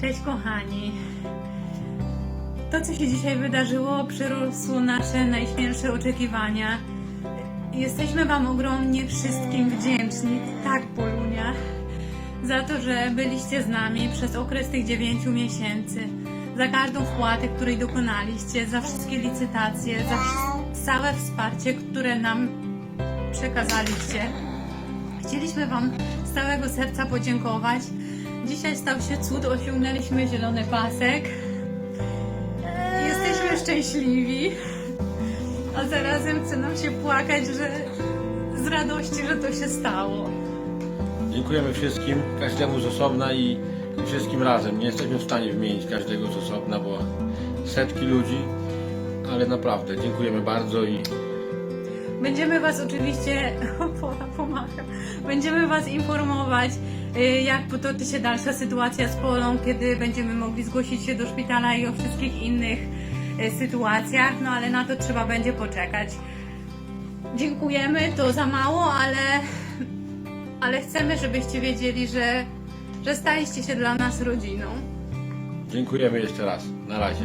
Cześć kochani. To, co się dzisiaj wydarzyło, przerosło nasze najśmielsze oczekiwania. Jesteśmy Wam ogromnie wszystkim wdzięczni, tak Polunia, za to, że byliście z nami przez okres tych 9 miesięcy, za każdą wpłatę, której dokonaliście, za wszystkie licytacje, za całe wsparcie, które nam przekazaliście. Chcieliśmy Wam z całego serca podziękować. Dzisiaj stał się cud, osiągnęliśmy zielony pasek. Jesteśmy szczęśliwi. A zarazem chce nam się płakać, że z radości, że to się stało. Dziękujemy wszystkim, każdemu z osobna i wszystkim razem. Nie jesteśmy w stanie wymienić każdego z osobna, bo setki ludzi, ale naprawdę dziękujemy bardzo i Będziemy Was oczywiście, będziemy Was informować, y, jak potoczy się dalsza sytuacja z Polą, kiedy będziemy mogli zgłosić się do szpitala i o wszystkich innych y, sytuacjach, no ale na to trzeba będzie poczekać. Dziękujemy, to za mało, ale, ale chcemy, żebyście wiedzieli, że, że staliście się dla nas rodziną. dziękujemy jeszcze raz. Na razie.